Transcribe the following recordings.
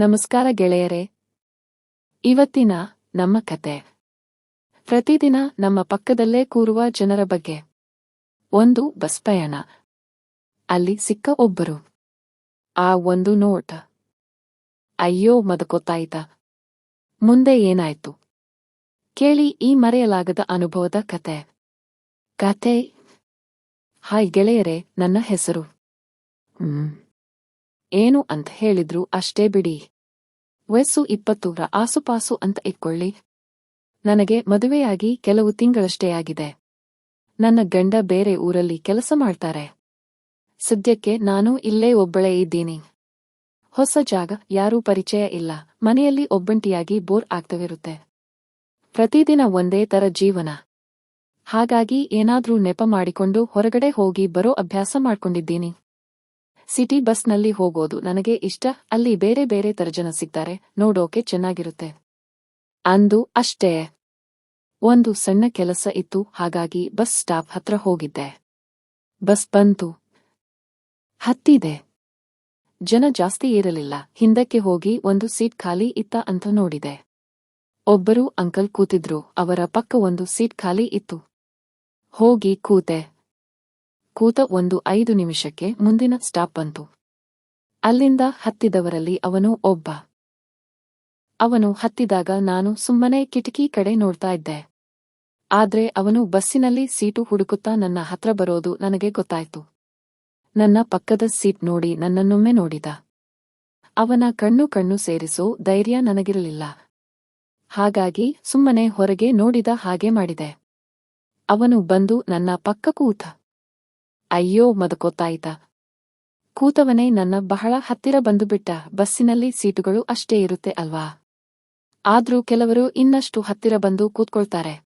ನಮಸ್ಕಾರ ಗೆಳೆಯರೇ. ಇವತ್ತಿನ ನಮ್ಮ ಕತೆ. ಪ್ರತಿದಿನ ನಮ್ಮ ಪಕ್ಕದಲ್ಲೇ ಕೂರುವ ಜನರ ಬಗ್ಗೆ. ಒಂದು ಬಸ್ ಪಯಣ ಅಲ್ಲಿ ಸಿಕ್ಕ ಒಬ್ಬರು. ಆ ಒಂದು ನೋಟ. ಅಯ್ಯೋ ಮದಕೊತ್ತಾಯ್ತ. ಮುಂದೆ ಏನಾಯ್ತು? ಕೇಳಿ ಈ ಮರೆಯಲಾಗದ ಅನುಭವದ ಕತೆ. ಕತೆ. ಹಾಯ್ ಗೆಳೆಯರೇ, ನನ್ನ ಹೆಸರು. ಏನು ಅಂತ ಹೇಳಿದ್ರು ಅಷ್ಟೇ ಬಿಡಿ. ವಯಸ್ಸು ಇಪ್ಪತ್ತೂರ ಆಸುಪಾಸು ಅಂತ ಇಟ್ಕೊಳ್ಳಿ. ನನಗೆ ಮದುವೆಯಾಗಿ ಕೆಲವು ತಿಂಗಳಷ್ಟೇ ಆಗಿದೆ. ನನ್ನ ಗಂಡ ಬೇರೆ ಊರಲ್ಲಿ ಕೆಲಸ ಮಾಡ್ತಾರೆ. ಸದ್ಯಕ್ಕೆ ನಾನು ಇಲ್ಲೇ ಒಬ್ಬಳೇ ಇದ್ದೀನಿ. ಹೊಸ ಜಾಗ, ಯಾರೂ ಪರಿಚಯ ಇಲ್ಲ. ಮನೆಯಲ್ಲಿ ಒಬ್ಬಂಟಿಯಾಗಿ ಬೋರ್ ಆಗ್ತವಿರುತ್ತೆ. ಪ್ರತಿದಿನ ಒಂದೇ ತರ ಜೀವನ. ಹಾಗಾಗಿ ಏನಾದ್ರೂ ನೆಪ ಮಾಡಿಕೊಂಡು ಹೊರಗಡೆ ಹೋಗಿ ಬರೋ ಅಭ್ಯಾಸ ಮಾಡ್ಕೊಂಡಿದ್ದೀನಿ. ಸಿಟಿ ಬಸ್ನಲ್ಲಿ ಹೋಗೋದು ನನಗೆ ಇಷ್ಟ, ಅಲ್ಲಿ ಬೇರೆ ಬೇರೆ ತರ ಜನ ಸಿಗ್ತಾರೆ, ನೋಡೋಕೆ ಚೆನ್ನಾಗಿರುತ್ತೆ. ಅಂದು ಅಷ್ಟೇ. ಒಂದು ಸಣ್ಣ ಕೆಲಸ ಇತ್ತು, ಹಾಗಾಗಿ ಬಸ್ ಸ್ಟಾಪ್ ಹತ್ರ ಹೋಗಿದ್ದೆ. ಬಸ್ ಬಂತು. ಹತ್ತಿದೆ. ಜನ ಜಾಸ್ತಿ ಇರಲಿಲ್ಲ ಹಿಂದಕ್ಕೆ ಹೋಗಿ ಒಂದು ಸೀಟ್ ಖಾಲಿ ಇತ್ತ ಅಂತ ನೋಡಿದೆ. ಒಬ್ಬರು ಅಂಕಲ್ ಕೂತಿದ್ರು, ಅವರ ಪಕ್ಕ ಒಂದು ಸೀಟ್ ಖಾಲಿ ಇತ್ತು. ಹೋಗಿ ಕೂತೆ. ಕೂತ ಒಂದು ಐದು ನಿಮಿಷಕ್ಕೆ ಮುಂದಿನ ಸ್ಟಾಪ್ ಬಂತು. ಅಲ್ಲಿಂದ ಹತ್ತಿದವರಲ್ಲಿ ಅವನು ಒಬ್ಬ. ಅವನು ಹತ್ತಿದಾಗ ನಾನು ಸುಮ್ಮನೆ ಕಿಟಕಿ ಕಡೆ ನೋಡ್ತಾ ಇದ್ದೆ. ಆದ್ರೆ ಅವನು ಬಸ್ಸಿನಲ್ಲಿ ಸೀಟು ಹುಡುಕುತ್ತಾ ನನ್ನ ಹತ್ರ ಬರೋದು ನನಗೆ ಗೊತ್ತಾಯ್ತು. ನನ್ನ ಪಕ್ಕದ ಸೀಟ್ ನೋಡಿ ನನ್ನನ್ನೊಮ್ಮೆ ನೋಡಿದ. ಅವನ ಕಣ್ಣು ಕಣ್ಣು ಸೇರಿಸೋ ಧೈರ್ಯ ನನಗಿರಲಿಲ್ಲ. ಹಾಗಾಗಿ ಸುಮ್ಮನೆ ಹೊರಗೆ ನೋಡಿದ ಹಾಗೆ ಮಾಡಿದೆ. ಅವನು ಬಂದು ನನ್ನ ಪಕ್ಕ ಕೂತ. ಅಯ್ಯೋ ಮದಕೋತಾಯಿತ ಕೂತವನೇ ನನ್ನ ಬಹಳ ಹತ್ತಿರ ಬಂದುಬಿಟ್ಟ. ಬಸ್ಸಿನಲ್ಲಿ ಸೀಟುಗಳು ಅಷ್ಟೇ ಇರುತ್ತೆ ಅಲ್ವಾ? ಆದ್ರೂ ಕೆಲವರು ಇನ್ನಷ್ಟು ಹತ್ತಿರ ಬಂದು ಕೂತ್ಕೊಳ್ತಾರೆ.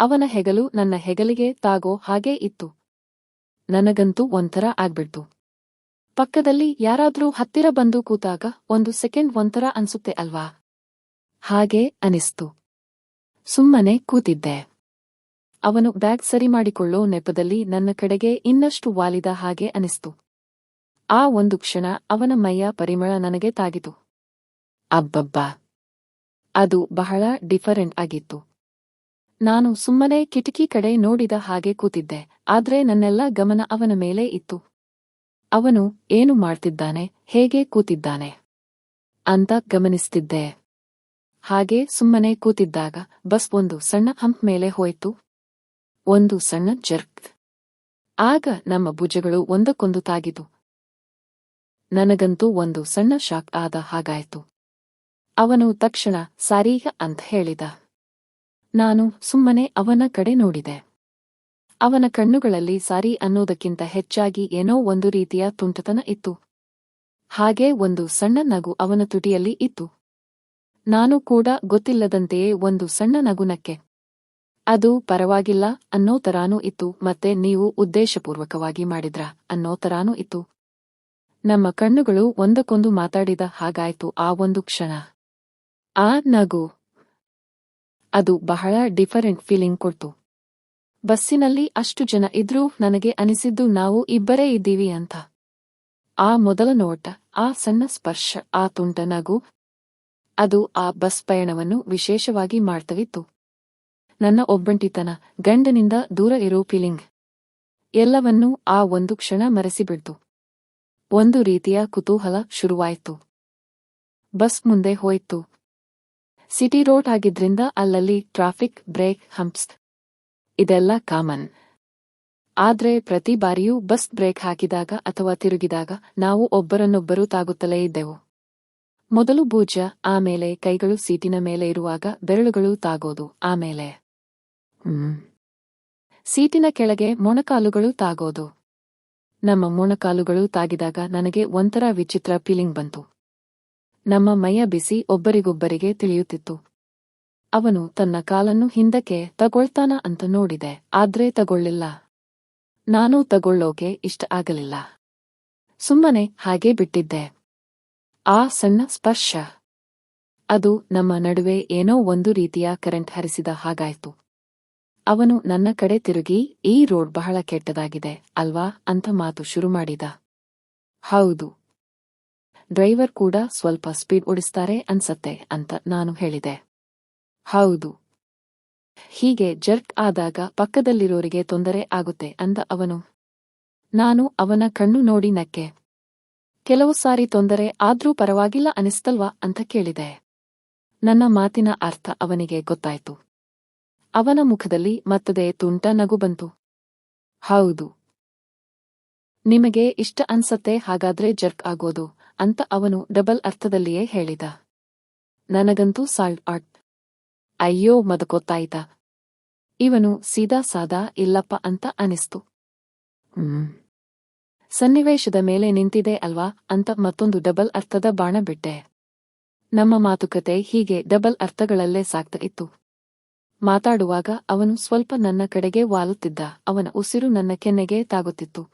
ಅವನ ಹೆಗಲು ನನ್ನ ಹೆಗಲಿಗೆ ತಾಗೋ ಹಾಗೇ ಇತ್ತು. ನನಗಂತೂ ಒಂಥರ ಆಗ್ಬಿಡ್ತು. ಪಕ್ಕದಲ್ಲಿ ಯಾರಾದ್ರೂ ಹತ್ತಿರ ಬಂದು ಕೂತಾಗ ಒಂದು ಸೆಕೆಂಡ್ ಒಂಥರ ಅನ್ಸುತ್ತೆ ಅಲ್ವಾ? ಹಾಗೆ ಅನಿಸ್ತು. ಸುಮ್ಮನೆ ಕೂತಿದ್ದೆ. ಅವನು ಬ್ಯಾಗ್ ಸರಿ ಮಾಡಿಕೊಳ್ಳೋ ನೆಪದಲ್ಲಿ ನನ್ನ ಕಡೆಗೆ ಇನ್ನಷ್ಟು ವಾಲಿದ ಹಾಗೆ ಅನಿಸ್ತು. ಆ ಒಂದು ಕ್ಷಣ ಅವನ ಮೈಯ ಪರಿಮಳ ನನಗೆ ತಾಗಿತು. ಅಬ್ಬಬ್ಬಾ! ಅದು ಬಹಳ ಡಿಫರೆಂಟ್ ಆಗಿತ್ತು. ನಾನು ಸುಮ್ಮನೆ ಕಿಟಕಿ ಕಡೆ ನೋಡಿದ ಹಾಗೆ ಕೂತಿದ್ದೆ, ಆದ್ರೆ ನನ್ನೆಲ್ಲ ಗಮನ ಅವನ ಮೇಲೆ ಇತ್ತು. ಅವನು ಏನು ಮಾಡ್ತಿದ್ದಾನೆ, ಹೇಗೆ ಕೂತಿದ್ದಾನೆ ಅಂತ ಗಮನಿಸ್ತಿದ್ದೆ. ಹಾಗೆ ಸುಮ್ಮನೆ ಕೂತಿದ್ದಾಗ ಬಸ್ ಒಂದು ಸಣ್ಣ ಹಂಪ್ ಮೇಲೆ ಹೋಯ್ತು. ಒಂದು ಸಣ್ಣ ಜರ್ಕ್. ಆಗ ನಮ್ಮ ಭುಜಗಳು ಒಂದಕ್ಕೊಂದು ತಾಗಿದು ನನಗಂತೂ ಒಂದು ಸಣ್ಣ ಶಾಕ್ ಆದ ಹಾಗಾಯ್ತು. ಅವನು ತಕ್ಷಣ, ಸಾರೀಗ ಅಂತ ಹೇಳಿದ. ನಾನು ಸುಮ್ಮನೆ ಅವನ ಕಡೆ ನೋಡಿದೆ. ಅವನ ಕಣ್ಣುಗಳಲ್ಲಿ ಸಾರಿ ಅನ್ನೋದಕ್ಕಿಂತ ಹೆಚ್ಚಾಗಿ ಏನೋ ಒಂದು ರೀತಿಯ ತುಂಟತನ ಇತ್ತು. ಹಾಗೆ ಒಂದು ಸಣ್ಣ ನಗು ಅವನ ತುಟಿಯಲ್ಲಿ ಇತ್ತು. ನಾನು ಕೂಡ ಗೊತ್ತಿಲ್ಲದಂತೆಯೇ ಒಂದು ಸಣ್ಣ ನಗುನಕ್ಕೆ. ಅದು ಪರವಾಗಿಲ್ಲ ಅನ್ನೋ ತರಾನೂ ಇತ್ತು, ಮತ್ತೆ ನೀವು ಉದ್ದೇಶಪೂರ್ವಕವಾಗಿ ಮಾಡಿದ್ರ ಅನ್ನೋ ತರಾನೂ ಇತ್ತು. ನಮ್ಮ ಕಣ್ಣುಗಳು ಒಂದಕ್ಕೊಂದು ಮಾತಾಡಿದ ಹಾಗಾಯ್ತು ಆ ಒಂದು ಕ್ಷಣ. ಆ ನಗು. ಅದು ಬಹಳ ಡಿಫರೆಂಟ್ ಫೀಲಿಂಗ್ ಕೊಡ್ತು. ಬಸ್ಸಿನಲ್ಲಿ ಅಷ್ಟು ಜನ ಇದ್ರೂ ನನಗೆ ಅನಿಸಿದ್ದು ನಾವು ಇಬ್ಬರೇ ಇದ್ದೀವಿ ಅಂತ. ಆ ಮೊದಲ ನೋಟ, ಆ ಸಣ್ಣ ಸ್ಪರ್ಶ, ಆ ತುಂಟ ನಗು. ಅದು ಆ ಬಸ್ ಪಯಣವನ್ನು ವಿಶೇಷವಾಗಿ ಮಾಡ್ತವಿತ್ತು. ನನ್ನ ಒಬ್ಬಂಟಿತನ, ಗಂಡನಿಂದ ದೂರ ಇರೋ ಫೀಲಿಂಗ್ ಎಲ್ಲವನ್ನೂ ಆ ಒಂದು ಕ್ಷಣ ಮರೆಸಿಬಿಡ್ತು. ಒಂದು ರೀತಿಯ ಕುತೂಹಲ ಶುರುವಾಯಿತು. ಬಸ್ ಮುಂದೆ ಹೋಯ್ತು. ಸಿಟಿ ರೋಡ್ ಆಗಿದ್ರಿಂದ ಅಲ್ಲಲ್ಲಿ ಟ್ರಾಫಿಕ್, ಬ್ರೇಕ್, ಹಂಪ್ಸ್. ಇದೆಲ್ಲ ಕಾಮನ್ ಆದ್ರೆ ಪ್ರತಿ ಬಾರಿಯೂ ಬಸ್ ಬ್ರೇಕ್ ಹಾಕಿದಾಗ ಅಥವಾ ತಿರುಗಿದಾಗ ನಾವು ಒಬ್ಬರನ್ನೊಬ್ಬರು ತಾಗುತ್ತಲೇ ಇದ್ದೆವು. ಮೊದಲು ಭೂಜ ಆಮೇಲೆ ಕೈಗಳು ಸೀಟಿನ ಮೇಲೆ ಇರುವಾಗ ಬೆರಳುಗಳು ತಾಗೋದು, ಆಮೇಲೆ ಸೀಟಿನ ಕೆಳಗೆ ಮೊಣಕಾಲುಗಳು ತಾಗೋದು. ನಮ್ಮ ಮೊಣಕಾಲುಗಳು ತಾಗಿದಾಗ ನನಗೆ ಒಂಥರ ವಿಚಿತ್ರ ಫೀಲಿಂಗ್ ಬಂತು. ನಮ್ಮ ಮೈಯ ಬಿಸಿ ಒಬ್ಬರಿಗೊಬ್ಬರಿಗೆ ತಿಳಿಯುತ್ತಿತ್ತು. ಅವನು ತನ್ನ ಕಾಲನ್ನು ಹಿಂದಕ್ಕೆ ತಗೊಳ್ತಾನ ಅಂತ ನೋಡಿದೆ, ಆದ್ರೆ ತಗೊಳ್ಳಿಲ್ಲ. ನಾನೂ ತಗೊಳ್ಳೋಕೆ ಇಷ್ಟ ಆಗಲಿಲ್ಲ. ಸುಮ್ಮನೆ ಹಾಗೆ ಬಿಟ್ಟಿದ್ದೆ. ಆ ಸಣ್ಣ ಸ್ಪರ್ಶ. ಅದು ನಮ್ಮ ನಡುವೆ ಏನೋ ಒಂದು ರೀತಿಯ ಕರೆಂಟ್ ಹರಿಸಿದ ಹಾಗಾಯ್ತು. ಅವನು ನನ್ನ ಕಡೆ ತಿರುಗಿ ಈ ರೋಡ್ ಬಹಳ ಕೆಟ್ಟದಾಗಿದೆ, ಅಲ್ವಾ? ಅಂತ ಮಾತು ಶುರು ಮಾಡಿದ. ಹೌದು. ಡ್ರೈವರ್ ಕೂಡ ಸ್ವಲ್ಪ ಸ್ಪೀಡ್ ಓಡಿಸ್ತಾರೆ ಅನ್ಸತ್ತೆ ಅಂತ ನಾನು ಹೇಳಿದೆ. ಹೌದು. ಹೀಗೆ ಜರ್ಕ್ ಆದಾಗ ಪಕ್ಕದಲ್ಲಿರೋರಿಗೆ ತೊಂದರೆ ಆಗುತ್ತೆ ಅಂದ ಅವನು. ನಾನು ಅವನ ಕಣ್ಣು ನೋಡಿ ನಕ್ಕೆ. ಕೆಲವು ಸಾರಿ ತೊಂದರೆ ಆದ್ರೂ ಪರವಾಗಿಲ್ಲ ಅನಿಸ್ತಲ್ವಾ? ಅಂತ ಕೇಳಿದೆ. ನನ್ನ ಮಾತಿನ ಅರ್ಥ ಅವನಿಗೆ ಗೊತ್ತಾಯ್ತು. ಅವನ ಮುಖದಲ್ಲಿ ಮತ್ತದೆ ತುಂಟ ನಗು ಬಂತು. ಹೌದು. ನಿಮಗೆ ಇಷ್ಟ ಅನ್ಸತ್ತೆ ಹಾಗಾದ್ರೆ ಜರ್ಕ್ ಆಗೋದು ಅಂತ ಅವನು ಡಬಲ್ ಅರ್ಥದಲ್ಲಿಯೇ ಹೇಳಿದ. ನನಗಂತೂ ಸಾಲ್ಟ್ ಆಟ್ ಅಯ್ಯೋ ಮದಕೊತ್ತಾಯ್ತ. ಇವನು ಸೀದಾ ಸಾದಾ ಇಲ್ಲಪ್ಪ ಅಂತ ಅನಿಸ್ತು. ಸನ್ನಿವೇಶದ ಮೇಲೆ ನಿಂತಿದೆ ಅಲ್ವಾ ಅಂತ ಮತ್ತೊಂದು ಡಬಲ್ ಅರ್ಥದ ಬಾಣ ಬಿಟ್ಟೆ. ನಮ್ಮ ಮಾತುಕತೆ ಹೀಗೆ ಡಬಲ್ ಅರ್ಥಗಳಲ್ಲೇ ಸಾಗ್ತಾ ಇತ್ತು. ಮಾತಾಡುವಾಗ ಅವನು ಸ್ವಲ್ಪ ನನ್ನ ಕಡೆಗೆ ವಾಲುತ್ತಿದ್ದ. ಅವನ ಉಸಿರು ನನ್ನ ಕೆನ್ನೆಗೆ ತಾಗುತ್ತಿತ್ತು.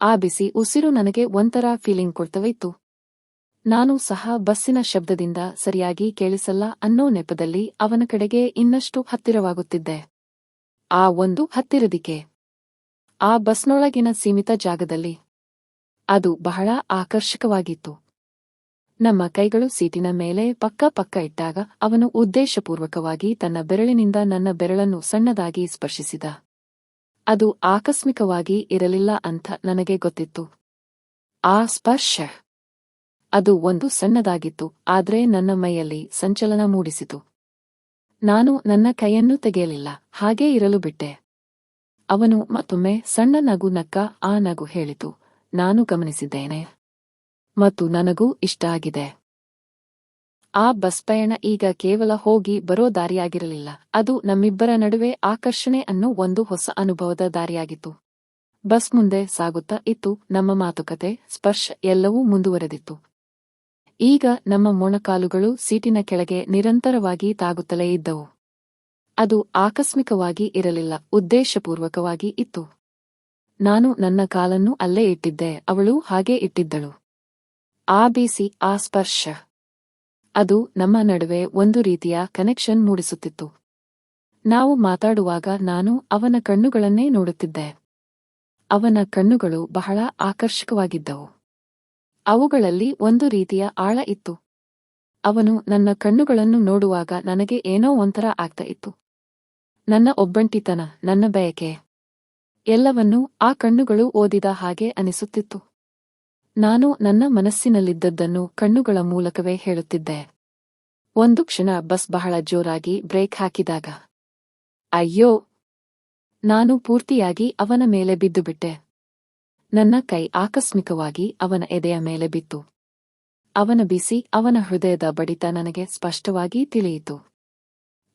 ಆ ಬಿಸಿ ಉಸಿರು ನನಗೆ ಒಂಥರ ಫೀಲಿಂಗ್ ಕೊಡ್ತವೈತು. ನಾನು ಸಹ ಬಸ್ಸಿನ ಶಬ್ದದಿಂದ ಸರಿಯಾಗಿ ಕೇಳಿಸಲ್ಲ ಅನ್ನೋ ನೆಪದಲ್ಲಿ ಅವನ ಕಡೆಗೆ ಇನ್ನಷ್ಟು ಹತ್ತಿರವಾಗುತ್ತಿದ್ದೆ. ಆ ಒಂದು ಹತ್ತಿರದಿಕೆ ಆ ಬಸ್ನೊಳಗಿನ ಸೀಮಿತ ಜಾಗದಲ್ಲಿ. ಅದು ಬಹಳ ಆಕರ್ಷಕವಾಗಿತ್ತು. ನಮ್ಮ ಕೈಗಳು ಸೀಟಿನ ಮೇಲೆ ಪಕ್ಕ ಪಕ್ಕ ಇಟ್ಟಾಗ ಅವನು ಉದ್ದೇಶಪೂರ್ವಕವಾಗಿ ತನ್ನ ಬೆರಳಿನಿಂದ ನನ್ನ ಬೆರಳನ್ನು ಸಣ್ಣದಾಗಿ ಸ್ಪರ್ಶಿಸಿದ. ಅದು ಆಕಸ್ಮಿಕವಾಗಿ ಇರಲಿಲ್ಲ ಅಂತ ನನಗೆ ಗೊತ್ತಿತ್ತು. ಆ ಸ್ಪರ್ಶ. ಅದು ಒಂದು ಸಣ್ಣದಾಗಿತ್ತು, ಆದರೆ ನನ್ನ ಮೈಯಲ್ಲಿ ಸಂಚಲನ ಮೂಡಿಸಿತು. ನಾನು ನನ್ನ ಕೈಯನ್ನು ತೆಗೆಯಲಿಲ್ಲ, ಹಾಗೇ ಇರಲು ಬಿಟ್ಟೆ. ಅವನು ಮತ್ತೊಮ್ಮೆ ಸಣ್ಣ ನಗು ನಕ್ಕ ಆ ನಗು ಹೇಳಿತು, ನಾನು ಗಮನಿಸಿದ್ದೇನೆ. ಮತ್ತು ನನಗೂ ಇಷ್ಟ ಆಗಿದೆ. ಆ ಬಸ್ ಪಯಣ ಈಗ ಕೇವಲ ಹೋಗಿ ಬರೋ ದಾರಿಯಾಗಿರಲಿಲ್ಲ. ಅದು ನಮ್ಮಿಬ್ಬರ ನಡುವೆ ಆಕರ್ಷಣೆ ಅನ್ನೋ ಒಂದು ಹೊಸ ಅನುಭವದ ದಾರಿಯಾಗಿತ್ತು. ಬಸ್ ಮುಂದೆ ಸಾಗುತ್ತಾ ಇತ್ತು. ನಮ್ಮ ಮಾತುಕತೆ, ಸ್ಪರ್ಶ ಎಲ್ಲವೂ ಮುಂದುವರೆದಿತ್ತು. ಈಗ ನಮ್ಮ ಮೊಣಕಾಲುಗಳು ಸೀಟಿನ ಕೆಳಗೆ ನಿರಂತರವಾಗಿ ತಾಗುತ್ತಲೇ ಇದ್ದವು. ಅದು ಆಕಸ್ಮಿಕವಾಗಿ ಇರಲಿಲ್ಲ. ಉದ್ದೇಶಪೂರ್ವಕವಾಗಿ ಇತ್ತು. ನಾನು ನನ್ನ ಕಾಲನ್ನು ಅಲ್ಲೇ ಇಟ್ಟಿದ್ದೆ. ಅವಳು ಹಾಗೆ ಇಟ್ಟಿದ್ದಳು. ಆ ಬೀಸಿ ಆ ಅದು ನಮ್ಮ ನಡುವೆ ಒಂದು ರೀತಿಯ ಕನೆಕ್ಷನ್ ಮೂಡಿಸುತ್ತಿತ್ತು. ನಾವು ಮಾತಾಡುವಾಗ ನಾನು ಅವನ ಕಣ್ಣುಗಳನ್ನೇ ನೋಡುತ್ತಿದ್ದೆ. ಅವನ ಕಣ್ಣುಗಳು ಬಹಳ ಆಕರ್ಷಕವಾಗಿದ್ದವು. ಅವುಗಳಲ್ಲಿ ಒಂದು ರೀತಿಯ ಆಳ ಇತ್ತು. ಅವನು ನನ್ನ ಕಣ್ಣುಗಳನ್ನು ನೋಡುವಾಗ ನನಗೆ ಏನೋ ಒಂಥರ ಆಗ್ತಾ ಇತ್ತು. ನನ್ನ ಒಬ್ಬಂಟಿತನ, ನನ್ನ ಬಯಕೆ. ಎಲ್ಲವನ್ನೂ ಆ ಕಣ್ಣುಗಳು ಓದಿದ ಹಾಗೆ ಅನಿಸುತ್ತಿತ್ತು. ನಾನು ನನ್ನ ಮನಸ್ಸಿನಲ್ಲಿದ್ದದ್ದನ್ನು ಕಣ್ಣುಗಳ ಮೂಲಕವೇ ಹೇಳುತ್ತಿದ್ದೆ. ಒಂದು ಕ್ಷಣ ಬಸ್ ಬಹಳ ಜೋರಾಗಿ ಬ್ರೇಕ್ ಹಾಕಿದಾಗ, ಅಯ್ಯೋ! ನಾನು ಪೂರ್ತಿಯಾಗಿ ಅವನ ಮೇಲೆ ಬಿದ್ದುಬಿಟ್ಟೆ. ನನ್ನ ಕೈ ಆಕಸ್ಮಿಕವಾಗಿ ಅವನ ಎದೆಯ ಮೇಲೆ ಬಿತ್ತು. ಅವನ ಬಿಸಿ, ಅವನ ಹೃದಯದ ಬಡಿತ ನನಗೆ ಸ್ಪಷ್ಟವಾಗಿ ತಿಳಿಯಿತು.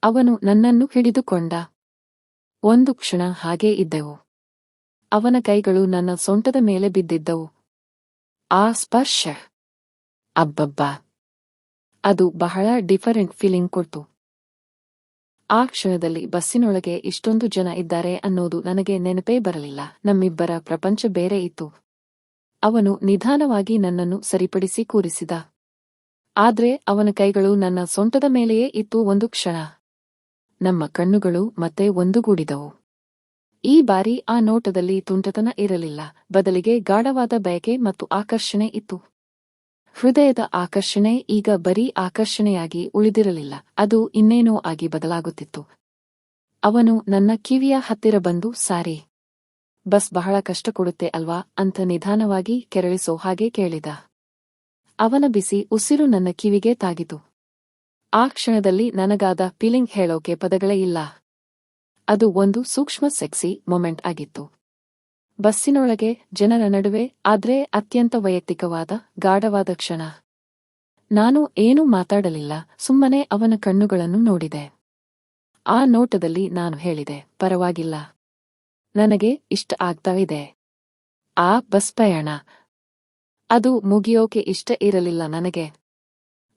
ಅವನು ನನ್ನನ್ನು ಹಿಡಿದುಕೊಂಡ. ಒಂದು ಕ್ಷಣ ಹಾಗೇ ಇದ್ದೆವು. ಅವನ ಕೈಗಳು ನನ್ನ ಸೊಂಟದ ಮೇಲೆ ಬಿದ್ದಿದ್ದವು. ಆ ಸ್ಪರ್ಶ. ಅಬ್ಬಬ್ಬ. ಅದು ಬಹಳ ಡಿಫರೆಂಟ್ ಫೀಲಿಂಗ್ ಕೊಡ್ತು. ಆ ಕ್ಷಣದಲ್ಲಿ ಬಸ್ಸಿನೊಳಗೆ ಇಷ್ಟೊಂದು ಜನ ಇದ್ದಾರೆ ಅನ್ನೋದು ನನಗೆ ನೆನಪೇ ಬರಲಿಲ್ಲ. ನಮ್ಮಿಬ್ಬರ ಪ್ರಪಂಚ ಬೇರೆ ಇತ್ತು. ಅವನು ನಿಧಾನವಾಗಿ ನನ್ನನ್ನು ಸರಿಪಡಿಸಿ ಕೂರಿಸಿದ. ಆದ್ರೆ ಅವನ ಕೈಗಳು ನನ್ನ ಸೊಂಟದ ಮೇಲೆಯೇ ಇತ್ತು ಒಂದು ಕ್ಷಣ. ನಮ್ಮ ಕಣ್ಣುಗಳು ಮತ್ತೆ ಒಂದುಗೂಡಿದವು. ಈ ಬಾರಿ ಆ ನೋಟದಲ್ಲಿ ತುಂಟತನ ಇರಲಿಲ್ಲ. ಬದಲಿಗೆ ಗಾಢವಾದ ಬಯಕೆ ಮತ್ತು ಆಕರ್ಷಣೆ ಇತ್ತು. ಹೃದಯದ ಆಕರ್ಷಣೆ ಈಗ ಬರೀ ಆಕರ್ಷಣೆಯಾಗಿ ಉಳಿದಿರಲಿಲ್ಲ. ಅದು ಇನ್ನೇನೋ ಆಗಿ ಬದಲಾಗುತ್ತಿತ್ತು. ಅವನು ನನ್ನ ಕಿವಿಯ ಹತ್ತಿರ ಬಂದು, ಸಾರಿ. ಬಸ್ ಬಹಳ ಕಷ್ಟ ಕೊಡುತ್ತೆ ಅಲ್ವಾ? ಅಂತ ನಿಧಾನವಾಗಿ ಕೆರಳಿಸೋ ಹಾಗೆ ಕೇಳಿದ. ಅವನ ಬಿಸಿ ಉಸಿರು ನನ್ನ ಕಿವಿಗೆ ತಾಗಿತು. ಆ ಕ್ಷಣದಲ್ಲಿ ನನಗಾದ ಫೀಲಿಂಗ್ ಹೇಳೋಕೆ ಪದಗಳೇ ಇಲ್ಲ. ಅದು ಒಂದು ಸೂಕ್ಷ್ಮ ಸೆಕ್ಸಿ ಮೊಮೆಂಟ್ ಆಗಿತ್ತು. ಬಸ್ಸಿನೊಳಗೆ ಜನರ ನಡುವೆ ಆದ್ರೆ ಅತ್ಯಂತ ವೈಯಕ್ತಿಕವಾದ, ಗಾಢವಾದ ಕ್ಷಣ. ನಾನು ಏನೂ ಮಾತಾಡಲಿಲ್ಲ, ಸುಮ್ಮನೆ ಅವನ ಕಣ್ಣುಗಳನ್ನು ನೋಡಿದೆ. ಆ ನೋಟದಲ್ಲಿ ನಾನು ಹೇಳಿದೆ, ಪರವಾಗಿಲ್ಲ. ನನಗೆ ಇಷ್ಟ ಆಗ್ತಾ ಇದೆ ಆ ಬಸ್ ಪ್ರಯಾಣ. ಅದು ಮುಗಿಯೋಕೆ ಇಷ್ಟ ಇರಲಿಲ್ಲ ನನಗೆ.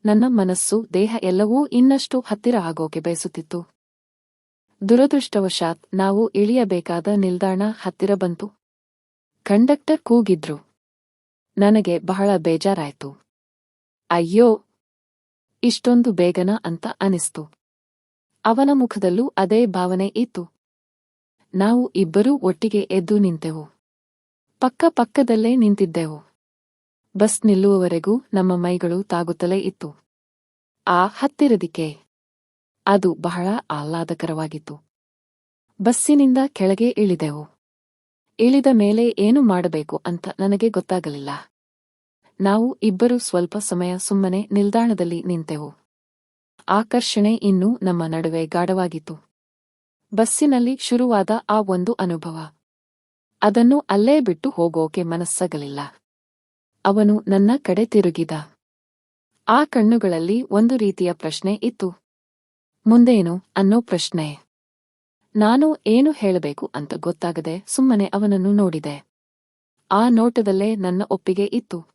ನನ್ನ ಮನಸ್ಸು, ದೇಹ ಎಲ್ಲವೂ ಇನ್ನಷ್ಟು ಹತ್ತಿರ ಆಗೋಕೆ ಬಯಸುತ್ತಿತ್ತು. ದುರದೃಷ್ಟವಶಾತ್ ನಾವು ಇಳಿಯಬೇಕಾದ ನಿಲ್ದಾಣ ಹತ್ತಿರ ಬಂತು. ಕಂಡಕ್ಟರ್ ಕೂಗಿದ್ರು. ನನಗೆ ಬಹಳ ಬೇಜಾರಾಯ್ತು. ಅಯ್ಯೋ! ಇಷ್ಟೊಂದು ಬೇಗನ ಅಂತ ಅನಿಸ್ತು. ಅವನ ಮುಖದಲ್ಲೂ ಅದೇ ಭಾವನೆ ಇತ್ತು. ನಾವು ಇಬ್ಬರೂ ಒಟ್ಟಿಗೆ ಎದ್ದು ನಿಂತೆವು. ಪಕ್ಕ ಪಕ್ಕದಲ್ಲೇ ನಿಂತಿದ್ದೆವು. ಬಸ್ ನಿಲ್ಲುವವರೆಗೂ ನಮ್ಮ ಮೈಗಳು ತಾಗುತ್ತಲೇ ಇತ್ತು. ಆ ಹತ್ತಿರದಿಕೆ ಅದು ಬಹಳ ಆಹ್ಲಾದಕರವಾಗಿತ್ತು. ಬಸ್ಸಿನಿಂದ ಕೆಳಗೆ ಇಳಿದೆವು. ಇಳಿದ ಮೇಲೆ ಏನು ಮಾಡಬೇಕು ಅಂತ ನನಗೆ ಗೊತ್ತಾಗಲಿಲ್ಲ. ನಾವು ಇಬ್ಬರು ಸ್ವಲ್ಪ ಸಮಯ ಸುಮ್ಮನೆ ನಿಲ್ದಾಣದಲ್ಲಿ ನಿಂತೆವು. ಆಕರ್ಷಣೆ ಇನ್ನೂ ನಮ್ಮ ನಡುವೆ ಗಾಢವಾಗಿತ್ತು. ಬಸ್ಸಿನಲ್ಲಿ ಶುರುವಾದ ಆ ಒಂದು ಅನುಭವ. ಅದನ್ನು ಅಲ್ಲೇ ಬಿಟ್ಟು ಹೋಗೋಕೆ ಮನಸ್ಸಾಗಲಿಲ್ಲ. ಅವನು ನನ್ನ ಕಡೆ ತಿರುಗಿದ. ಆ ಕಣ್ಣುಗಳಲ್ಲಿ ಒಂದು ರೀತಿಯ ಪ್ರಶ್ನೆ ಇತ್ತು. ಮುಂದೇನು ಅನ್ನೋ ಪ್ರಶ್ನೆ. ನಾನು ಏನು ಹೇಳಬೇಕು ಅಂತ ಗೊತ್ತಾಗದೆ ಸುಮ್ಮನೆ ಅವನನ್ನು ನೋಡಿದೆ. ಆ ನೋಟದಲ್ಲೇ ನನ್ನ ಒಪ್ಪಿಗೆ ಇತ್ತು.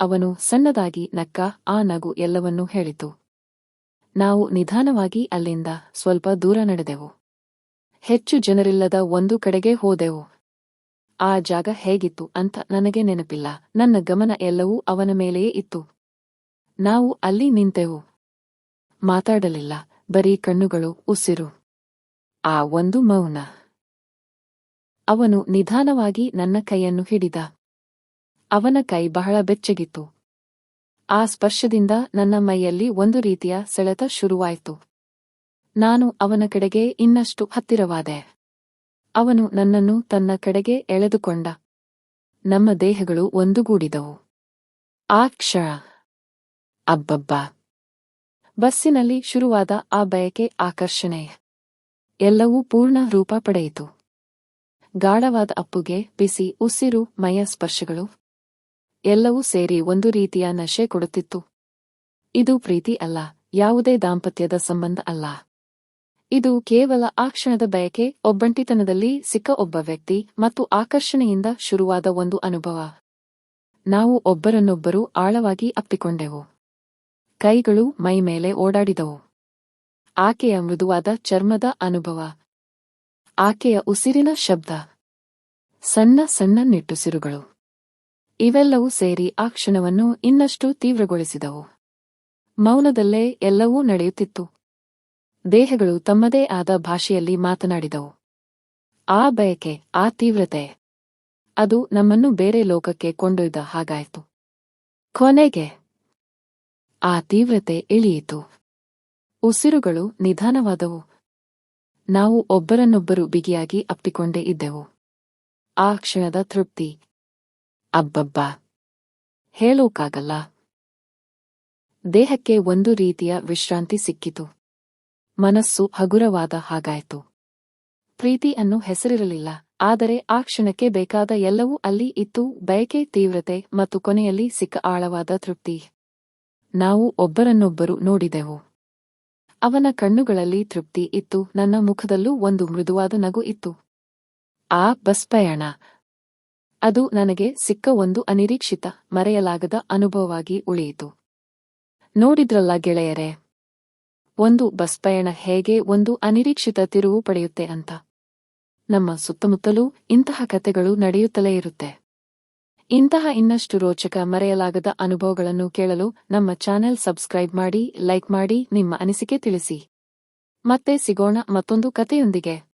ಅವನು ಸಣ್ಣದಾಗಿ ನಕ್ಕ ಆ ನಗು ಎಲ್ಲವನ್ನೂ ಹೇಳಿತು. ನಾವು ನಿಧಾನವಾಗಿ ಅಲ್ಲಿಂದ ಸ್ವಲ್ಪ ದೂರ ನಡೆದೆವು. ಹೆಚ್ಚು ಜನರಿಲ್ಲದ ಒಂದು ಕಡೆಗೆ ಹೋದೆವು. ಆ ಜಾಗ ಹೇಗಿತ್ತು ಅಂತ ನನಗೆ ನೆನಪಿಲ್ಲ. ನನ್ನ ಗಮನ ಎಲ್ಲವೂ ಅವನ ಮೇಲೆಯೇ ಇತ್ತು. ನಾವು ಅಲ್ಲಿ ನಿಂತೆವು. ಮಾತಾಡಲಿಲ್ಲ. ಬರೀ ಕಣ್ಣುಗಳು, ಉಸಿರು. ಆ ಒಂದು ಮೌನ. ಅವನು ನಿಧಾನವಾಗಿ ನನ್ನ ಕೈಯನ್ನು ಹಿಡಿದ. ಅವನ ಕೈ ಬಹಳ ಬೆಚ್ಚಗಿತ್ತು. ಆ ಸ್ಪರ್ಶದಿಂದ ನನ್ನ ಮೈಯಲ್ಲಿ ಒಂದು ರೀತಿಯ ಸೆಳೆತ ಶುರುವಾಯಿತು. ನಾನು ಅವನ ಕಡೆಗೆ ಇನ್ನಷ್ಟು ಹತ್ತಿರವಾದೆ. ಅವನು ನನ್ನನ್ನು ತನ್ನ ಕಡೆಗೆ ಎಳೆದುಕೊಂಡ. ನಮ್ಮ ದೇಹಗಳು ಒಂದುಗೂಡಿದವು. ಆ ಕ್ಷಣ. ಅಬ್ಬಬ್ಬ. ಬಸ್ಸಿನಲ್ಲಿ ಶುರುವಾದ ಆ ಬಯಕೆ ಆಕರ್ಷಣೆ. ಎಲ್ಲವೂ ಪೂರ್ಣ ರೂಪ ಪಡೆಯಿತು. ಗಾಢವಾದ ಅಪ್ಪುಗೆ ಬಿಸಿ ಉಸಿರು, ಮಯ ಸ್ಪರ್ಶಗಳು. ಎಲ್ಲವೂ ಸೇರಿ ಒಂದು ರೀತಿಯ ನಶೆ ಕೊಡುತ್ತಿತ್ತು. ಇದು ಪ್ರೀತಿ ಅಲ್ಲ, ಯಾವುದೇ ದಾಂಪತ್ಯದ ಸಂಬಂಧ ಅಲ್ಲ. ಇದು ಕೇವಲ ಆ ಕ್ಷಣದ ಬಯಕೆ, ಒಬ್ಬಂಟಿತನದಲ್ಲಿ ಸಿಕ್ಕ ಒಬ್ಬ ವ್ಯಕ್ತಿ ಮತ್ತು ಆಕರ್ಷಣೆಯಿಂದ ಶುರುವಾದ ಒಂದು ಅನುಭವ. ನಾವು ಒಬ್ಬರನ್ನೊಬ್ಬರು ಆಳವಾಗಿ ಅಪ್ಪಿಕೊಂಡೆವು. ಕೈಗಳು ಮೈಮೇಲೆ ಓಡಾಡಿದವು. ಆಕೆಯ ಮೃದುವಾದ ಚರ್ಮದ ಅನುಭವ. ಆಕೆಯ ಉಸಿರಿನ ಶಬ್ದ. ಸಣ್ಣ ಸಣ್ಣ ನಿಟ್ಟುಸಿರುಗಳು. ಇವೆಲ್ಲವೂ ಸೇರಿ ಆ ಕ್ಷಣವನ್ನು ಇನ್ನಷ್ಟು ತೀವ್ರಗೊಳಿಸಿದವು. ಮೌನದಲ್ಲೇ ಎಲ್ಲವೂ ನಡೆಯುತ್ತಿತ್ತು. ದೇಹಗಳು ತಮ್ಮದೇ ಆದ ಭಾಷೆಯಲ್ಲಿ ಮಾತನಾಡಿದವು. ಆ ಬಯಕೆ, ಆ ತೀವ್ರತೆ. ಅದು ನಮ್ಮನ್ನು ಬೇರೆ ಲೋಕಕ್ಕೆ ಕೊಂಡೊಯ್ದ ಹಾಗಾಯಿತು. ಕೊನೆಗೆ ಆ ತೀವ್ರತೆ ಇಳಿಯಿತು ಉಸಿರುಗಳು ನಿಧಾನವಾದವು. ನಾವು ಒಬ್ಬರನ್ನೊಬ್ಬರು ಬಿಗಿಯಾಗಿ ಅಪ್ಪಿಕೊಂಡೇ ಇದ್ದೆವು. ಆ ಕ್ಷಣದ ತೃಪ್ತಿ. ಅಬ್ಬಬ್ಬ. ಹೇಳೋಕಾಗಲ್ಲ. ದೇಹಕ್ಕೆ ಒಂದು ರೀತಿಯ ವಿಶ್ರಾಂತಿ ಸಿಕ್ಕಿತು. ಮನಸ್ಸು ಹಗುರವಾದ ಹಾಗಾಯಿತು. ಪ್ರೀತಿ ಅನ್ನು ಹೆಸರಿರಲಿಲ್ಲ, ಆದರೆ ಆ ಕ್ಷಣಕ್ಕೆ ಬೇಕಾದ ಎಲ್ಲವೂ ಅಲ್ಲಿ ಇತ್ತು. ಬಯಕೆ, ತೀವ್ರತೆ ಮತ್ತು ಕೊನೆಯಲ್ಲಿ ಸಿಕ್ಕ ಆಳವಾದ ತೃಪ್ತಿ. ನಾವು ಒಬ್ಬರನ್ನೊಬ್ಬರು ನೋಡಿದೆವು. ಅವನ ಕಣ್ಣುಗಳಲ್ಲಿ ತೃಪ್ತಿ ಇತ್ತು, ನನ್ನ ಮುಖದಲ್ಲೂ ಒಂದು ಮೃದುವಾದ ನಗು ಇತ್ತು. ಆ ಬಸ್ ಪ್ರಯಾಣ ಅದು ನನಗೆ ಸಿಕ್ಕ ಒಂದು ಅನಿರೀಕ್ಷಿತ, ಮರೆಯಲಾಗದ ಅನುಭವವಾಗಿ ಉಳಿಯಿತು. ನೋಡಿದ್ರಲ್ಲ ಗೆಳೆಯರೇ. ಒಂದು ಬಸ್ ಪ್ರಯಾಣ ಹೇಗೆ ಒಂದು ಅನಿರೀಕ್ಷಿತ ತಿರುವು ಪಡೆಯುತ್ತೆ ಅಂತ. ನಮ್ಮ ಸುತ್ತಮುತ್ತಲೂ ಇಂತಹ ಕಥೆಗಳು ನಡೆಯುತ್ತಲೇ ಇರುತ್ತೆ. ಇಂತಹ ಇನ್ನಷ್ಟು ರೋಚಕ ಮರೆಯಲಾಗದ ಅನುಭವಗಳನ್ನು ಕೇಳಲು ನಮ್ಮ ಚಾನೆಲ್ ಸಬ್ಸ್ಕ್ರೈಬ್ ಮಾಡಿ, ಲೈಕ್ ಮಾಡಿ, ನಿಮ್ಮ ಅನಿಸಿಕೆ ತಿಳಿಸಿ. ಮತ್ತೆ ಸಿಗೋಣ ಮತ್ತೊಂದು ಕತೆಯೊಂದಿಗೆ